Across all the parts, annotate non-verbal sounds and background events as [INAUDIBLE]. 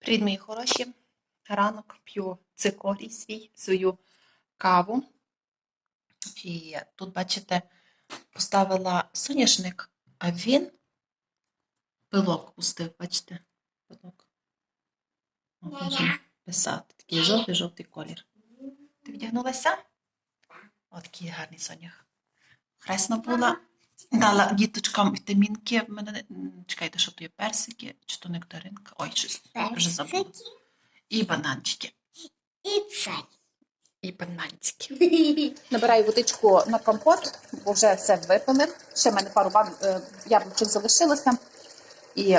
Привіт, мої хороші. Ранок п'ю цикорій свій, свою каву. І тут, бачите, поставила соняшник, а він пилок пустив, бачите? Пилок. Можемо писати. Такий жовтий-жовтий колір. Ти вдягнулася? О, такий гарний сонях. Хресна була. Дала діточкам вітамінки. В мене чекайте, що то є персики, чи то нектаринка. Ой, щось вже забула. І бананчики. І це. І бананчики. [LAUGHS] Набираю водичку на компот, бо вже все випили. Ще в мене пару бан... е, яблучок залишилося. І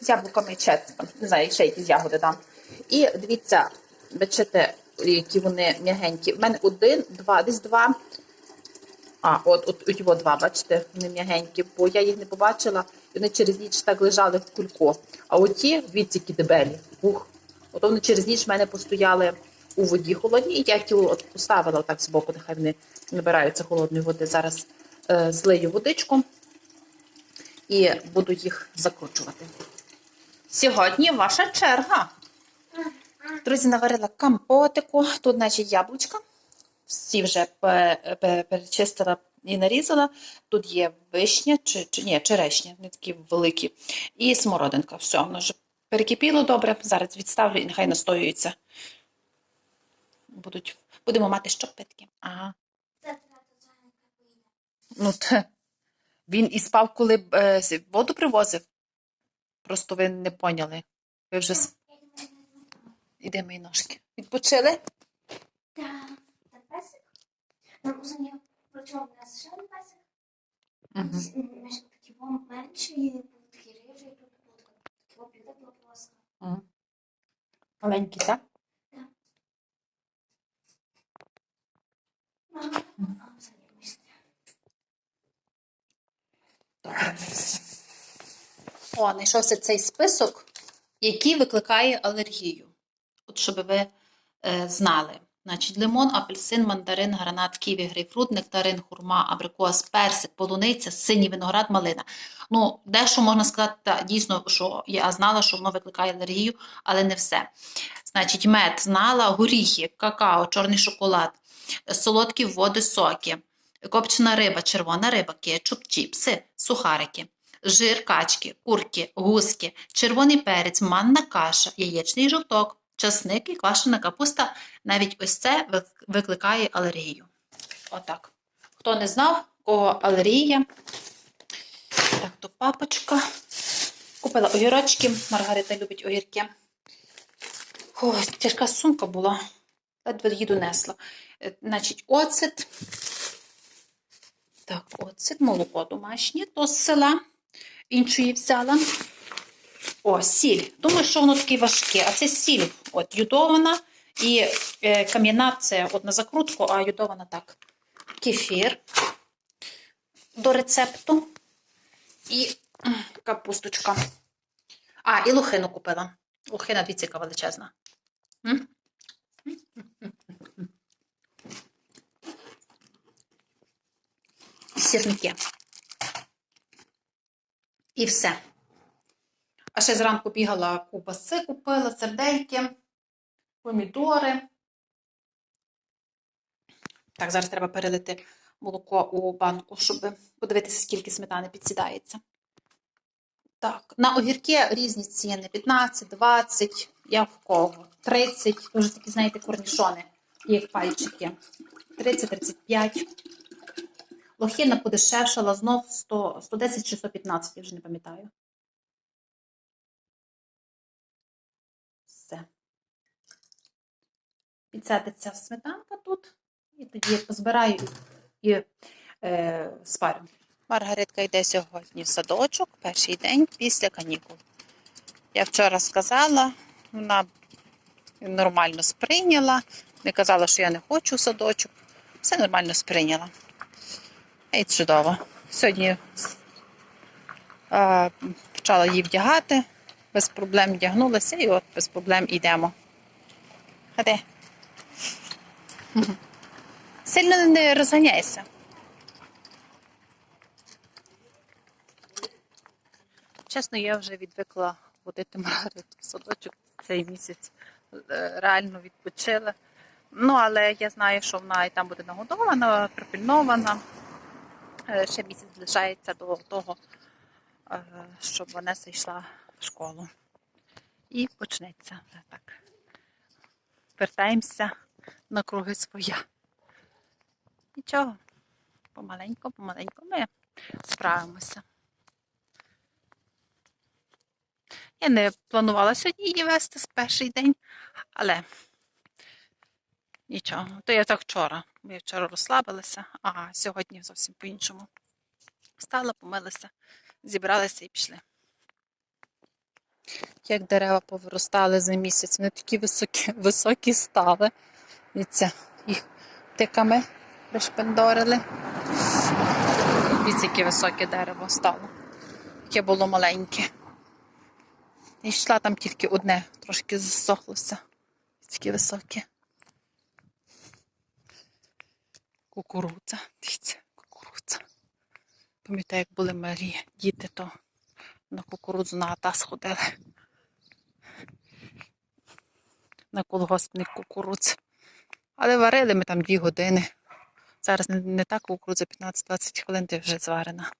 з яблуками ще не знаю, ще якісь ягоди дам. І дивіться, бачите, які вони м'ягенькі. В мене один, два, десь два. А, от, от, от його два, бачите, вони м'ягенькі, бо я їх не побачила, і вони через ніч так лежали в кульку. А оті, які дебелі. Ух. От вони через ніч в мене постояли у воді холодній, і я ті от поставила так збоку, нехай вони набираються холодної води. Зараз е, злию водичку і буду їх закручувати. Сьогодні ваша черга. Друзі, наварила компотику. Тут, значить, яблучка. Всі вже пе- пе- перечистила і нарізала. Тут є вишня, чи, чи ні, черешня, не такі великі. І смородинка. Все, воно вже перекипіло добре. Зараз відставлю і нехай настоюється. Будуть, будемо мати що питки. Ага. Ну, те. Він і спав, коли е, воду привозив. Просто ви не поняли. Ви вже іде мої ножки. Відпочили? Та та песик. Причому в нас ще один песик. Такий вон менший, був такий рижий, тут був такий опіда була плоска. Угу. Маленький, так? Мама. О, знайшовся цей список, який викликає алергію. От щоб ви е, знали. Значить, лимон, апельсин, мандарин, гранат, ківі, грейпфрут, нектарин, хурма, абрикос, персик, полуниця, синій виноград, малина. Ну, дещо можна сказати, та, дійсно, що я знала, що воно викликає алергію, але не все. Значить, мед знала, горіхи, какао, чорний шоколад, солодкі води, соки, копчена риба, червона риба, кетчуп, чіпси, сухарики, жир качки, курки, гуски, червоний перець, манна каша, яєчний жовток, часник і квашена капуста. Навіть ось це викликає алергію. Отак. Хто не знав, у кого алергія. Так, то папочка. Купила огірочки. Маргарита любить огірки. Ось, тяжка сумка була. Ледве її донесла. Е, Значить, оцет. Так, оцет, молоко домашнє, то з села. Іншої взяла. О, сіль. Думаю, що воно таке важке. А це сіль. От, юдована і е, кам'яна це от на закрутку, а юдована так. Кефір до рецепту. І капусточка. А, і лухину купила. Лухина яка величезна. М? Сірники. І все. А ще зранку бігала кубаси, купила, сердельки, помідори. Так, зараз треба перелити молоко у банку, щоб подивитися, скільки сметани підсідається. Так, на огірки різні ціни: 15, 20, я в кого, 30, дуже такі, знаєте, корнішони, як пальчики. 30-35. Лохина подешевшала знов 100, 110 чи 115, я вже не пам'ятаю. Все. Підсадиться сметанка тут, і тоді позбираю і е, спарю. Маргаритка йде сьогодні в садочок, перший день після канікул. Я вчора сказала, вона нормально сприйняла. Не казала, що я не хочу в садочок. Все нормально сприйняла. І чудово. Сьогодні е, почала її вдягати, без проблем вдягнулася і от без проблем йдемо. Ходи. [LAUGHS] Сильно не розганяйся. Чесно, я вже відвикла водити Маргариту в садочок. цей місяць е, реально відпочили. Ну, але я знаю, що вона і там буде нагодована, припільнована. Е, Ще місяць залишається до того, е, щоб Ванеса йшла в школу. І почнеться так. Вертаємося на круги своя. Нічого, помаленько, помаленько ми справимося. Я не планувала сьогодні її вести з перший день, але нічого. То я так вчора. Ми вчора розслабилися, а сьогодні зовсім по-іншому. Встала, помилася, зібралися і пішли. Як дерева повиростали за місяць, вони такі високі, високі стали. Дивіться, їх тиками пришпендорили. Дивіться, яке високе дерево стало. Яке було маленьке. І йшла там тільки одне, трошки засохлося. Таке високе. Кукурудза. Дивіться, кукурудза. Пам'ятаю, як були малі діти, то на кукурудзу на ата сходили. На колгоспник кукурудз. Але варили ми там дві години. Зараз не, так кукурудза 15-20 хвилин, ти вже зварена.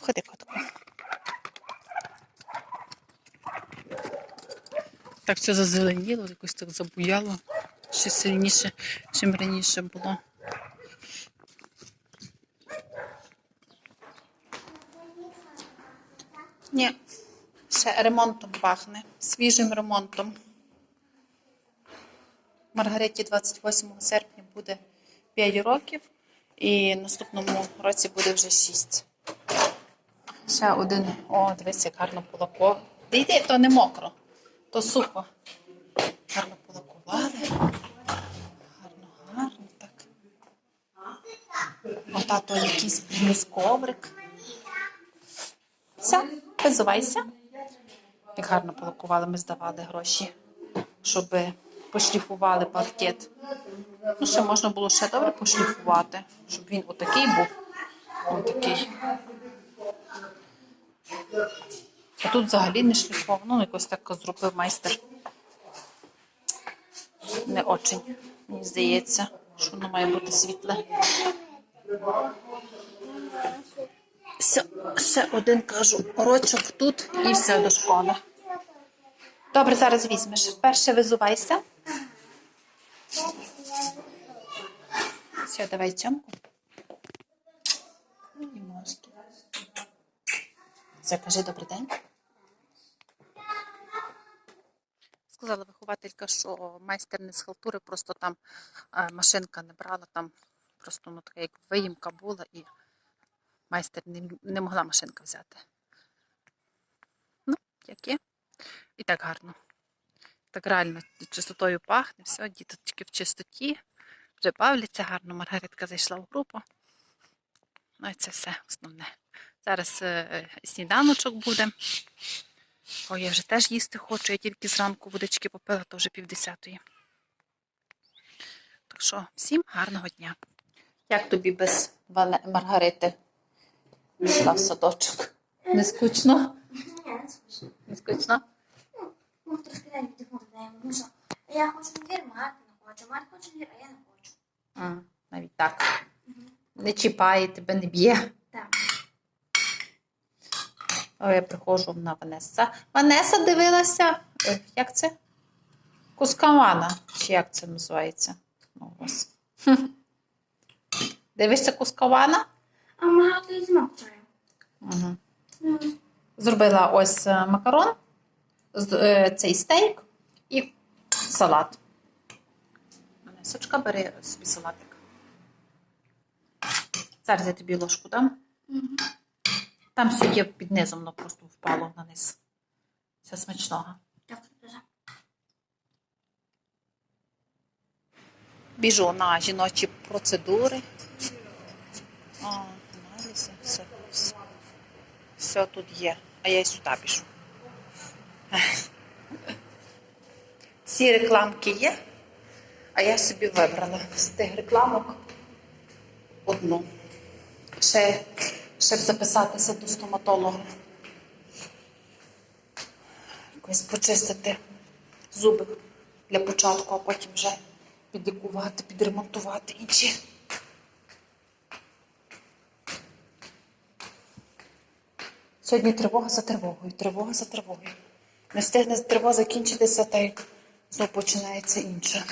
Ходи, котку. Так все зазеленіло, якось так забуяло. Ще сильніше, чим раніше було. Ні, ще ремонтом пахне, свіжим ремонтом. Маргариті 28 серпня буде 5 років, і наступному році буде вже 6. Ще один. О, дивись, як гарно полако. Йди, то не мокро, то сухо. Гарно полакували. Гарно, гарно так. Ота то якийсь приніс коврик. Все, визивайся. Як гарно полакували, ми здавали гроші, щоб пошліфували паркет. Ну, ще можна було ще добре пошліфувати, щоб він отакий був. Отакий. А тут взагалі не шліфовано, ну якось так зробив майстер. Не очень, мені здається, що воно має бути світле. Все, ще один кажу, урочок тут і все до школи. Добре, зараз візьмеш. Перше визувайся. Все, давай цьомку. І мозки. Все, кажи добрий день. Сказала вихователька, що майстер не з халтури, просто там е, машинка не брала, там просто ну, така як виїмка була і майстер не, могла машинка взяти. Ну, як є. І так гарно. Так реально чистотою пахне, все, діточки в чистоті, вже бавляться гарно. Маргаритка зайшла в групу. Ну і це все основне. Зараз е, сніданочок буде. О, я вже теж їсти хочу, я тільки зранку водички попила, то вже півдесятої. Так що, всім гарного дня. Як тобі без Маргарити пішла в садочок? Не скучно? Ні, не смішно. Не скучно? Ну, трошки далі відгордаємо. Ну що, я хочу двір, Марк не хоче. Марк хоче двір, а я не хочу. А, навіть так. Не чіпає, тебе не б'є. Так. Я приходжу на Ванеса. Ванеса дивилася. е, Як це? Кускавана. Чи як це називається? Ну, ось. Хм. Дивишся Кускавана? А Марк і змовчає. Угу. Ну, Зробила ось е, макарон, з- е, цей стейк і салат. Ванесочка, бери собі салатик. Зараз я тобі ложку дам. мгм. Там все є під низом, воно просто впало на низ. Все смачного. Так, дуже. Біжу на жіночі процедури. все тут є, а я і сюди пішу. Всі [LAUGHS] рекламки є, а я собі вибрала з тих рекламок одну. Ще, ще б записатися до стоматолога. Якось почистити зуби для початку, а потім вже підлікувати, підремонтувати інші. Сьогодні тривога за тривогою, тривога за тривогою. Не встигне тривога закінчитися, та й знову починається інше.